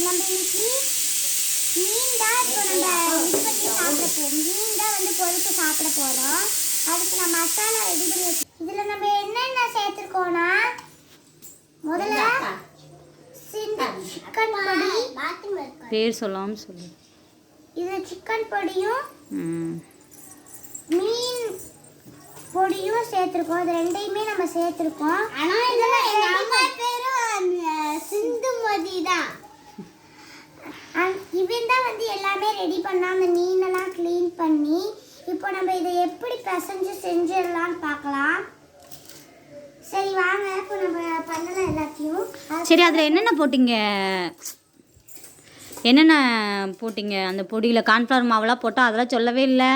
நம்ம இன்னைக்கு மீன் தான் இப்போ நம்ம இது பண்ணி சாப்பிட போகிறோம் மீன் தான் வந்து பொறுத்து சாப்பிட போகிறோம் அதுக்கு நான் மசாலா ரெடி பண்ணி வச்சு இதில் நம்ம என்னென்ன சேர்த்துருக்கோம்னா முதல்ல சிக்கன் பொடி. பேர் சொல்லாமல் சொல்லு. இதில் சிக்கன் பொடியும் ம். மீன் பொடியும் சேர்த்துருக்கோம். இது ரெண்டையுமே நம்ம சேர்த்துருக்கோம். ஆனால் இதில் எங்கள் அம்மா பேரும் சிந்துமதி தான் இவன் தான். வந்து எல்லாமே ரெடி பண்ணா அந்த மீனெல்லாம் க்ளீன் பண்ணி இப்போ நம்ம இதை எப்படி பிசைஞ்சு செஞ்சிடலாம்னு பார்க்கலாம். சரி வாங்க. இப்போ நம்ம பண்ணலாம் எல்லாத்தையும். சரி அதில் என்னென்ன போட்டீங்க? என்னென்ன போட்டீங்க? அந்த பொடியில் கார்ன்ஃப்ளவர் மாவெல்லாம் போட்டால் அதெல்லாம் சொல்லவே இல்லை.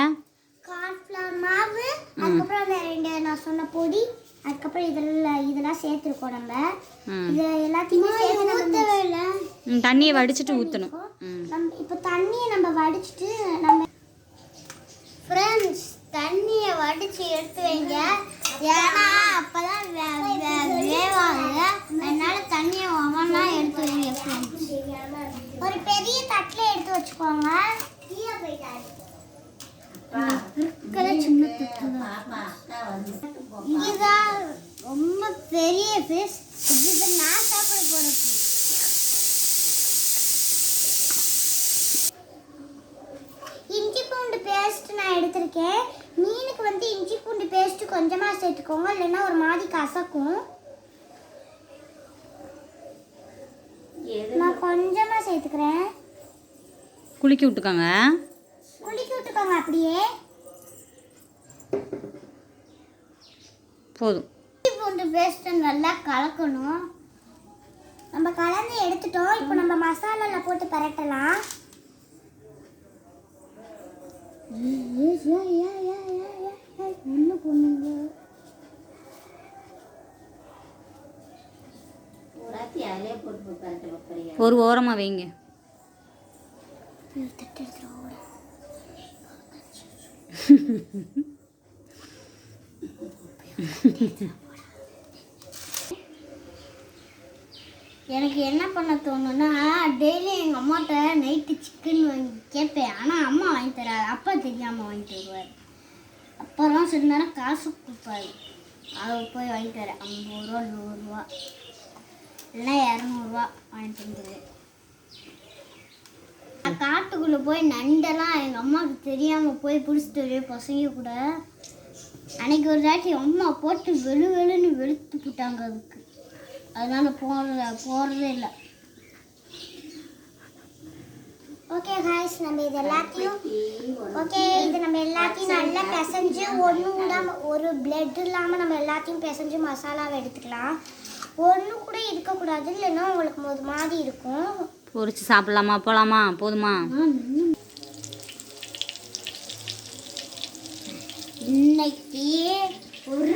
கார்ன்ஃப்ளவர் மாவு அதுக்கப்புறம் அந்த ரெண்டு நான் சொன்ன பொடி. அதுக்கப்புறம் இதெல்லாம் இதெல்லாம் சேர்த்துருக்கோம் நம்ம. இது எல்லாத்தையுமே சேர்த்து நம்ம தண்ணியை வடிச்சிட்டு ஊற்றணும் நம்ம இப்போ தண்ணியை நம்ம வடிச்சிட்டு நம்ம ஃப்ரெண்ட்ஸ் தண்ணியை வடிச்சு எடுத்து வைங்க. ஏன்னா அப்பதான் வேவாங்க அதனால தண்ணியை ஒவ்வொன்றா எடுத்து வைங்க ஃப்ரெண்ட்ஸ் ஒரு பெரிய தட்டில் எடுத்து வச்சுக்கோங்க. இருக்கிற சின்ன தட்டு இதுதான் ரொம்ப பெரிய ஃபிஷ் இது நான் சாப்பிட போகிற. இஞ்சி பூண்டு பேஸ்ட் நான் எடுத்திருக்கேன். மீனுக்கு வந்து இஞ்சி பூண்டு பேஸ்ட் கொஞ்சமாக சேர்த்துக்கோங்க இல்லைன்னா ஒரு மாதிரி கசக்கும். நான் கொஞ்சமாக சேர்த்துக்கிறேன். குலுக்கி விட்டுக்கோங்க. குளிக்க விட்டுக்கோங்க அப்படியே. போதும். பூண்டு பேஸ்ட்டை நல்லா கலக்கணும். நம்ம கலந்து எடுத்துட்டோம். இப்போ நம்ம மசாலால போட்டு பரட்டலாம். பொண்ணுங்க ஒரு ஓரமாக வைங்க. எனக்கு என்ன பண்ண தோணுன்னா டெய்லி எங்கள் அம்மாட்ட நைட்டு சிக்கன் வாங்கி கேட்பேன். ஆனால் அம்மா வாங்கி தராது. அப்பா தெரியாமல் வாங்கி தருவார் அப்புறம் சில நேரம் காசு கொடுப்பாரு. அதை போய் வாங்கி தரேன். ஐம்பது ரூபா நூறுரூவா இல்லைன்னா இரநூறுவா வாங்கிட்டு வந்துடுவேன் காட்டுக்குள்ளே போய் நண்டெல்லாம் எங்கள் அம்மாவுக்கு தெரியாமல் போய் பிடிச்சிட்டு வருவேன். பசங்க கூட அன்னைக்கு ஒரு தாட்டி அம்மா போட்டு வெளு வெளுன்னு வெளுத்து போட்டாங்க அதுக்கு. அதனால போகிறத போகிறதே இல்லை. ஓகே காய்ஸ் நம்ம இது எல்லாத்தையும் ஓகே இது நம்ம எல்லாத்தையும் நல்லா பிசைஞ்சு ஒன்றும் விடாம ஒரு பிளட் இல்லாமல் நம்ம எல்லாத்தையும் பிசைஞ்சு மசாலாவை எடுத்துக்கலாம். ஒன்று கூட இருக்கக்கூடாது இல்லைன்னா உங்களுக்கு ஒரு மாதிரி இருக்கும். பொரிச்சு சாப்பிட்லாமா போகலாமா போதுமா? இன்னைக்கு ஒரு